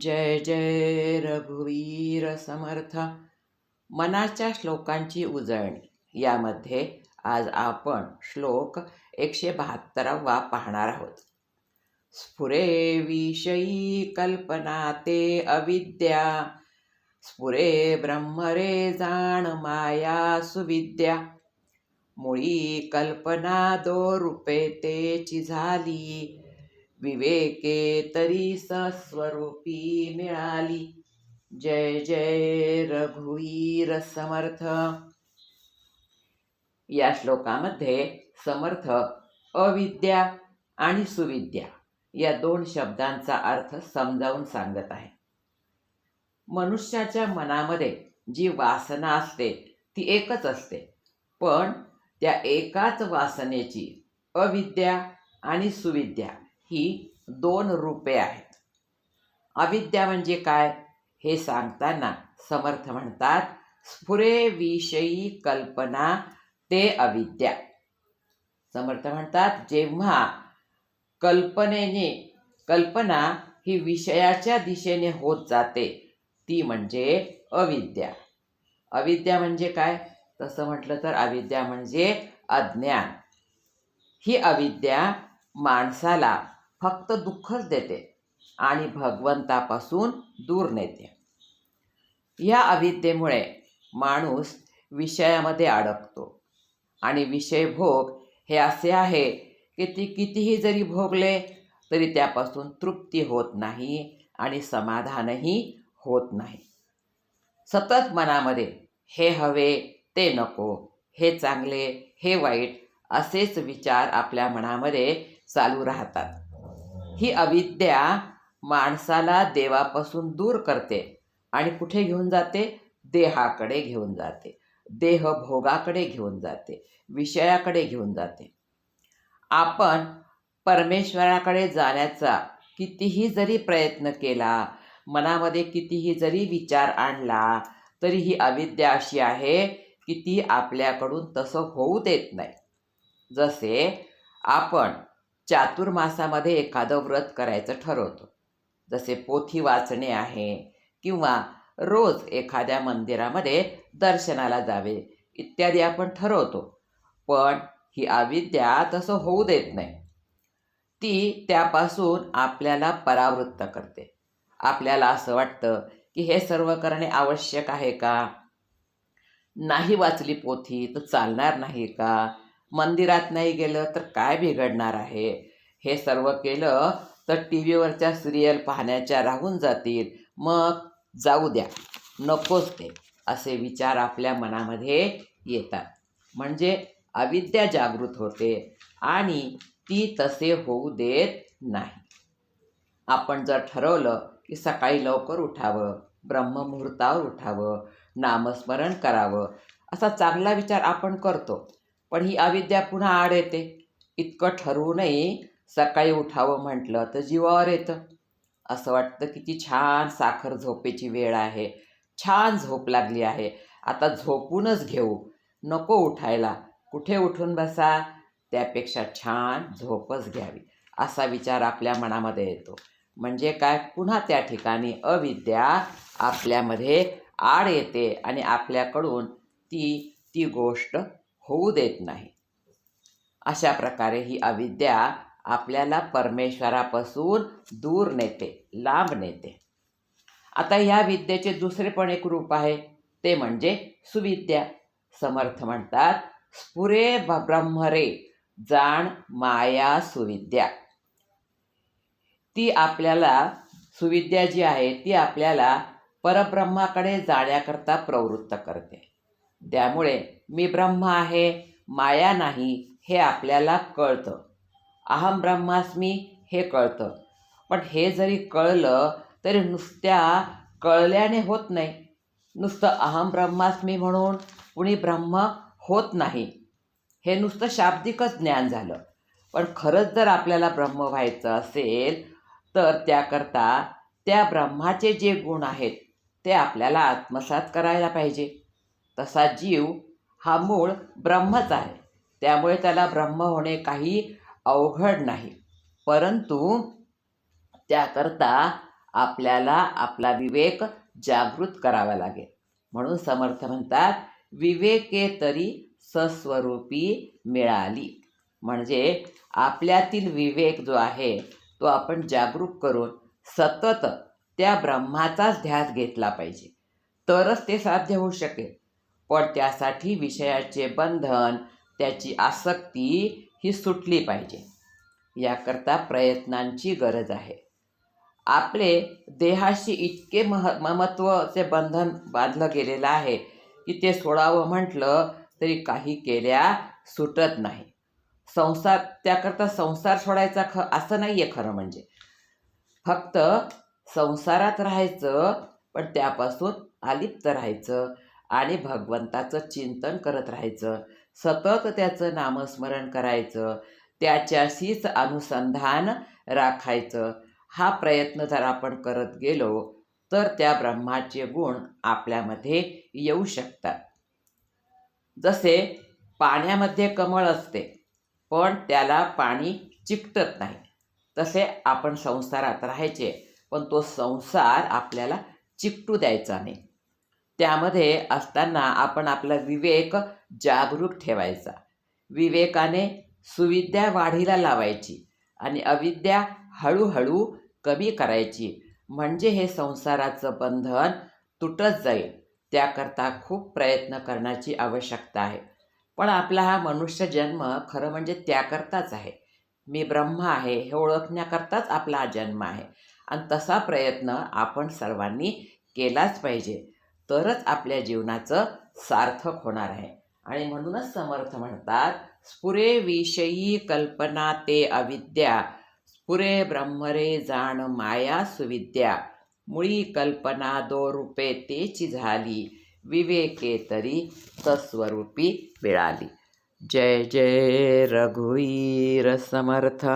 जय जय रघुवीर समर्थ. मनाच्या श्लोकांची उजळणी. यामध्ये आज आपण श्लोक एकशे बहात्तरावा पाहणार आहोत. स्फुरे विषयी कल्पना ते अविद्या. स्फुरे ब्रह्मरे जाण माया सुविद्या. मुळी कल्पना दो रूपे तेची झाली. विवेके तरी सस्वरूपी मिळाली. जय जय रघुवीर समर्थ. या श्लोकामध्ये समर्थ अविद्या आणि सुविद्या या दोन शब्दांचा अर्थ समजावून सांगत आहे. मनुष्याच्या मनामध्ये जी वासना असते ती एकच असते. पण त्या एकाच वासनेची अविद्या आणि सुविद्या ही दोन रूपे आहेत. अविद्या म्हणजे काय? हे सांगताना समर्थ म्हणतात स्फुरे विषयी कल्पना ते अविद्या. समर्थ म्हणतात जेव्हा कल्पनेने कल्पना ही विषयाच्या दिशेने होत जाते ती म्हणजे अविद्या. अविद्या म्हणजे काय? तसं म्हटलं तर अविद्या म्हणजे अज्ञान. ही अविद्या माणसाला फक्त दुःखच देते आणि भगवंतापासून दूर नेते. या अविद्येमुळे माणूस विषयामध्ये अडकतो आणि विषय भोग हे असे आहे की ती कितीही जरी भोगले तरी त्यापासून तृप्ती होत नाही आणि समाधानही होत नाही. सतत मनामध्ये हे हवे ते नको हे चांगले हे वाईट असेच विचार आपल्या मनामध्ये चालू राहतात. ही अविद्या माणसाला देवापासून दूर करते आणि कुठे घेऊन जाते? देहाकडे घेऊन जाते. देह भोगाकडे घेऊन जाते. विषयाकडे घेऊन जाते. आपण परमेश्वराकडे जाण्याचा कितीही जरी प्रयत्न केला मनामध्ये कितीही जरी विचार आणला तरी ही अविद्या अशी आहे की ती आपल्याकडून तसं होऊ देत नाही. जसे आपण चातुर्मासामध्ये एखादं व्रत करायचं ठरवतो. जसे पोथी वाचणे आहे किंवा रोज एखाद्या मंदिरामध्ये दर्शनाला जावे इत्यादी आपण ठरवतो. पण ही अविद्या तसं होऊ देत नाही. ती त्यापासून आपल्याला परावृत्त करते. आपल्याला असं वाटतं की हे सर्व करणे आवश्यक आहे का? नाही वाचली पोथी तर चालणार नाही का? मंदिरात नाही गेलं तर काय बिघडणार आहे? हे सर्व केलं तर टी व्हीवरच्या सिरियल पाहण्याच्या राहून जातील. मग जाऊ द्या. नकोच ते असे विचार आपल्या मनामध्ये येतात. म्हणजे अविद्या जागृत होते आणि ती तसे होऊ देत नाही. आपण जर ठरवलं की सकाळी लवकर उठावं ब्रह्ममुहूर्तावर उठावं नामस्मरण करावं असा चांगला विचार आपण करतो. पण ही अविद्या पुन्हा आड येते. इतकं ठरवूनही सकाळी उठावं म्हटलं तर जीवावर येतं. असं वाटतं किती छान साखर झोपेची वेळ आहे. छान झोप लागली आहे. आता झोपूनच घेऊ. नको उठायला. कुठे उठून बसा? त्यापेक्षा छान झोपच घ्यावी असा विचार आपल्या मनामध्ये येतो. म्हणजे काय? पुन्हा त्या ठिकाणी अविद्या आपल्यामध्ये आड येते आणि आपल्याकडून ती ती गोष्ट होऊ देत नाही. अशा प्रकारे ही अविद्या आपल्याला परमेश्वरापासून दूर नेते लांब नेते. आता ह्या विद्येचे दुसरे पण एक रूप आहे ते म्हणजे सुविद्या. समर्थ म्हणतात स्फुरे ब- ब्रह्मरे जाण माया सुविद्या. ती आपल्याला सुविद्या जी आहे ती आपल्याला परब्रह्माकडे जाण्याकरता प्रवृत्त करते. त्यामुळे मी ब्रह्म आहे माया नाही हे आपल्याला कळतं. अहम ब्रह्मास्मी हे कळतं. पण हे जरी कळलं तरी नुसत्या कळल्याने होत नाही. नुसतं अहम ब्रह्मास्मी म्हणून कुणी ब्रह्म होत नाही. हे नुसतं शाब्दिकच ज्ञान झालं. पण खरंच जर आपल्याला ब्रह्म व्हायचं असेल तर त्याकरता त्या ब्रह्माचे जे गुण आहेत ते आपल्याला आत्मसात करायला पाहिजे. तसा जीव हा मूळ ब्रह्मच आहे. त्यामुळे त्याला ब्रह्म होणे काही अवघड नाही. परंतु त्याकरता आपल्याला आपला विवेक जागृत करावा लागेल. म्हणून समर्थ म्हणतात विवेके तरी सस्वरूपी मिळाली. म्हणजे आपल्यातील विवेक जो आहे तो आपण जागरूक करून सतत त्या ब्रह्माचाच ध्यास घेतला पाहिजे. तरच ते साध्य होऊ शकेल. पण त्यासाठी विषयाचे बंधन त्याची आसक्ती ही सुटली पाहिजे. याकरता प्रयत्नांची गरज आहे. आपले देहाशी इतके मह महत्त्वाचे बंधन बांधलं गेलेलं आहे की ते सोडावं म्हटलं तरी काही केल्या सुटत नाही. संसार त्याकरता संसार सोडायचा ख असं नाही आहे खरं म्हणजे. फक्त संसारात राहायचं पण त्यापासून अलिप्त राहायचं. आणि भगवंताचं चिंतन करत राहायचं. सतत त्याचं नामस्मरण करायचं. त्याच्याशीच अनुसंधान राखायचं. हा प्रयत्न जर आपण करत गेलो तर त्या ब्रह्माचे गुण आपल्यामध्ये येऊ शकतात. जसे पाण्यामध्ये कमळ असते पण त्याला पाणी चिकटत नाही. तसे आपण संसारात राहायचे पण तो संसार आपल्याला चिकटू द्यायचा नाही. त्यामध्ये असताना आपण आपला विवेक जागरूक ठेवायचा. विवेकाने सुविद्या वाढीला लावायची आणि अविद्या हळूहळू कमी करायची. म्हणजे हे संसाराचं बंधन तुटत जाईल. त्याकरता खूप प्रयत्न करण्याची आवश्यकता आहे. पण आपला हा मनुष्य जन्म खरं म्हणजे त्याकरताच आहे. मी ब्रह्म आहे हे ओळखण्याकरताच आपला हा जन्म आहे. आणि तसा प्रयत्न आपण सर्वांनी केलाच पाहिजे. तरच आपल्या जीवनाचं सार्थक होणार आहे. आणि म्हणूनच समर्थ म्हणतात स्फुरे विषयी कल्पना ते अविद्या स्फुरे ब्रह्मरे जाण माया सुविद्या मुळी कल्पना दो रूपे तेची झाली विवेके तरी तस्वरूपी मिळाली. जय जय रघुवीर समर्थ।